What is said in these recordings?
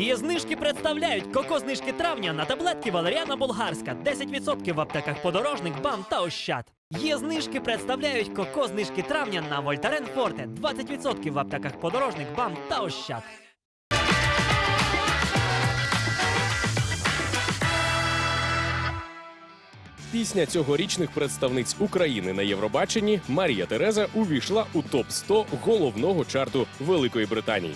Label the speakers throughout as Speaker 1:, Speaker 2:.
Speaker 1: Її знижки представляють коко-знижки травня на таблетки Валеріана Болгарська, 10% в аптеках подорожник, бам та ощад. Є знижки представляють коко-знижки травня на Вольтарен Форте, 20% в аптеках подорожник, бам та ощад.
Speaker 2: Пісня цьогорічних представниць України на Євробаченні Марія Тереза увійшла у топ 100 головного чарту Великої Британії.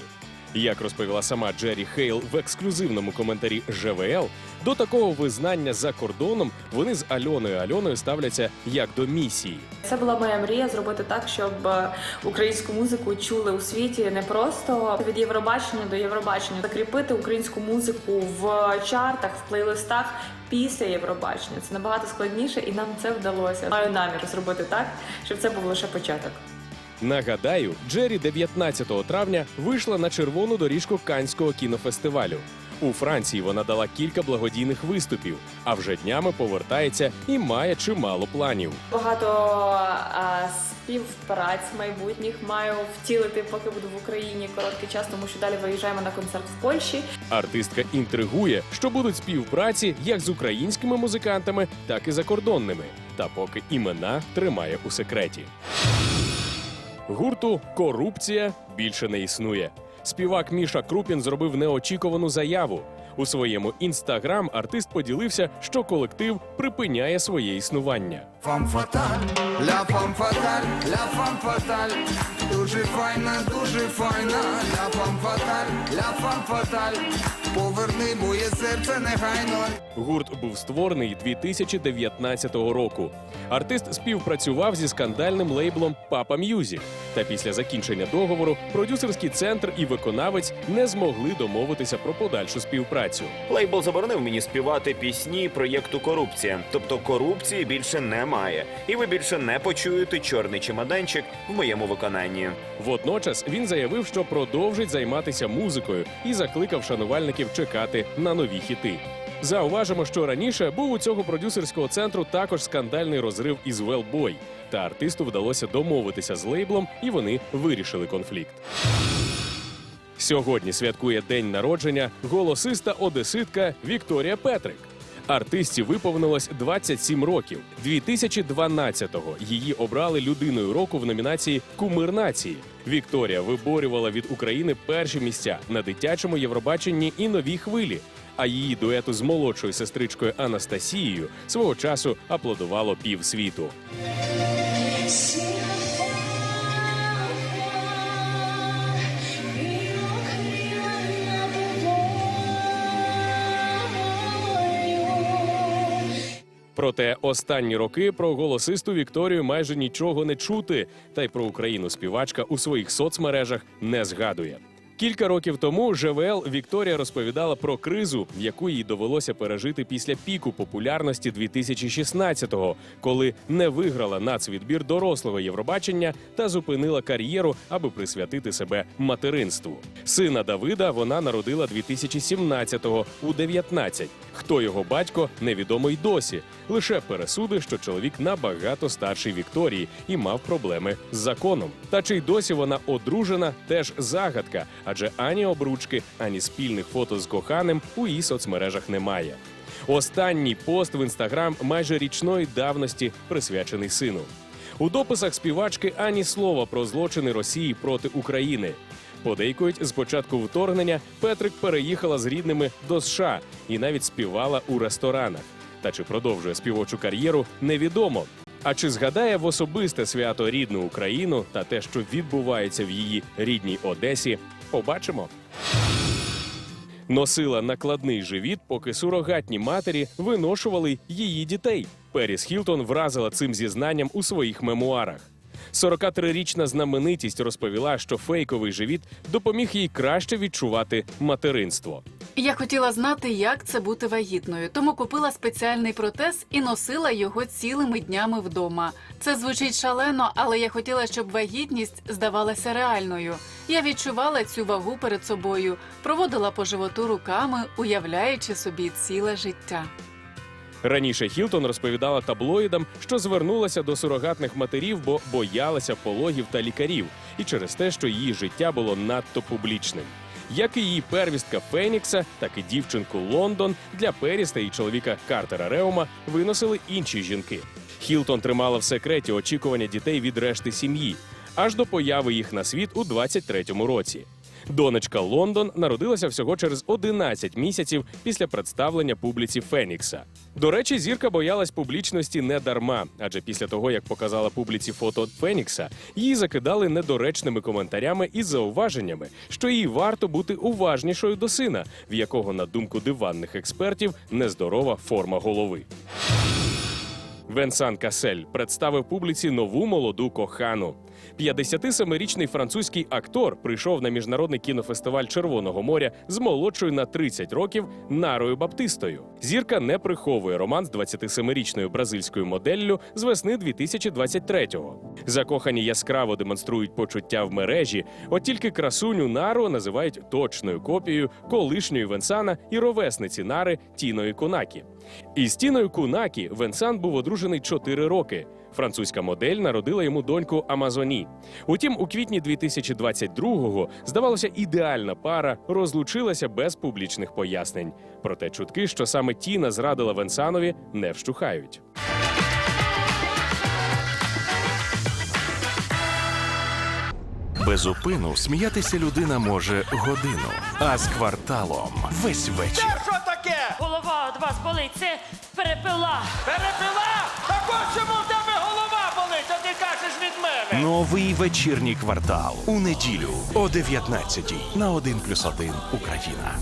Speaker 2: Як розповіла сама Джері Хейл в ексклюзивному коментарі ЖВЛ, до такого визнання за кордоном вони з Альоною Альоною ставляться як до місії.
Speaker 3: Це була моя мрія зробити так, щоб е, українську музику чули у світі не просто від Євробачення до Євробачення, закріпити українську музику в чартах, в плейлистах після Євробачення. Це набагато складніше, і нам це вдалося. Маю намір зробити так, щоб це був лише початок.
Speaker 2: Нагадаю, Джері 19 травня вийшла на червону доріжку Канського кінофестивалю. У Франції вона дала кілька благодійних виступів, а вже днями повертається і має чимало планів.
Speaker 3: Багато а, співпраць майбутніх маю втілити, поки буду в Україні короткий час, тому що далі виїжджаємо на концерт в Польщі.
Speaker 2: Артистка інтригує, що будуть співпраці як з українськими музикантами, так і закордонними. Та поки імена тримає у секреті. Гурту корупція більше не існує. Співак Міша Крупін зробив неочікувану заяву. У своєму інстаграм артист поділився, що колектив припиняє своє існування.
Speaker 4: Фамфаталь, ля фамфаталь, ля фамфаталь, дуже файна, дуже файна, фам фаталь, ля фам фаталь, поверни моє серце негайно.
Speaker 2: Гурт був створений 2019 року. Артист співпрацював зі скандальним лейблом Papa Music. Та після закінчення договору продюсерський центр і виконавець не змогли домовитися про подальшу співпрацю.
Speaker 5: Лейбл заборонив мені співати пісні проєкту Корупція. Тобто корупції більше немає, і ви більше не почуєте чорний чемоданчик в моєму виконанні.
Speaker 2: Водночас він заявив, що продовжить займатися музикою і закликав шанувальників чекати на нові хіти. Зауважимо, що раніше був у цього продюсерського центру також скандальний розрив із Велбой. Та артисту вдалося домовитися з лейблом, і вони вирішили конфлікт. Сьогодні святкує день народження голосиста одеситка Вікторія Петрик. Артисті виповнилось 27 років. 2012-го її обрали людиною року в номінації Кумир нації. Вікторія виборювала від України перші місця на дитячому Євробаченні і новій хвилі. А її дуету з молодшою сестричкою Анастасією свого часу аплодувало півсвіту. Проте останні роки про голосисту Вікторію майже нічого не чути, та й про Україну співачка у своїх соцмережах не згадує. Кілька років тому ЖВЛ Вікторія розповідала про кризу, яку їй довелося пережити після піку популярності 2016-го, коли не виграла нацвідбір дорослого Євробачення та зупинила кар'єру, аби присвятити себе материнству. Сина Давида вона народила 2017-го у 19. Хто його батько, невідомо й досі. Лише пересуди, що чоловік набагато старший Вікторії і мав проблеми з законом. Та чи й досі вона одружена, теж загадка, адже ані обручки, ані спільних фото з коханим у її соцмережах немає. Останній пост в інстаграм майже річної давності присвячений сину. У дописах співачки ані слова про злочини Росії проти України. Подейкують, з початку вторгнення Петрик переїхала з рідними до США і навіть співала у ресторанах. Та чи продовжує співочу кар'єру, невідомо. А чи згадає в особисте свято рідну Україну та те, що відбувається в її рідній Одесі, побачимо. Носила накладний живіт, поки сурогатні матері виношували її дітей. Періс Хілтон вразила цим зізнанням у своїх мемуарах. 43-річна знаменитість розповіла, що фейковий живіт допоміг їй краще відчувати материнство.
Speaker 6: Я хотіла знати, як це бути вагітною, тому купила спеціальний протез і носила його цілими днями вдома. Це звучить шалено, але я хотіла, щоб вагітність здавалася реальною. Я відчувала цю вагу перед собою, проводила по животу руками, уявляючи собі ціле життя.
Speaker 2: Раніше Хілтон розповідала таблоїдам, що звернулася до сурогатних матерів, бо боялася пологів та лікарів, і через те, що її життя було надто публічним. Як і її первістка Фенікса, так і дівчинку Лондон для Періс та її чоловіка Картера Реума виносили інші жінки. Хілтон тримала в секреті очікування дітей від решти сім'ї, аж до появи їх на світ у 23-му році. Донечка Лондон народилася всього через 11 місяців після представлення публіці Фенікса. До речі, зірка боялась публічності не дарма, адже після того, як показала публіці фото Фенікса, її закидали недоречними коментарями і зауваженнями, що їй варто бути уважнішою до сина, в якого, на думку диванних експертів, нездорова форма голови. Венсан Касель представив публіці нову молоду кохану. 57-річний французький актор прийшов на міжнародний кінофестиваль Червоного моря з молодшою на 30 років Нарою Баптистою. Зірка не приховує роман з 27-річною бразильською моделлю з весни 2023-го. Закохані яскраво демонструють почуття в мережі, от тільки красуню Нару називають точною копією колишньої Венсана і ровесниці Нари Тіної Кунакі. Із Тіною Кунакі Венсан був одружений 4 роки. Французька модель народила йому доньку Амазоні. Утім, у квітні 2022-го, здавалося, ідеальна пара розлучилася без публічних пояснень. Проте чутки, що саме Тіна зрадила Венсанові, не вщухають.
Speaker 7: Без упину сміятися людина може годину, а з кварталом весь вечір.
Speaker 8: Що таке?
Speaker 9: Голова від вас болить, це перепила.
Speaker 8: Перепила? Так ось чому в тебе голова болить, а ти кажеш від мене.
Speaker 7: Новий вечірній квартал у неділю о 19 на 1+,1 Україна.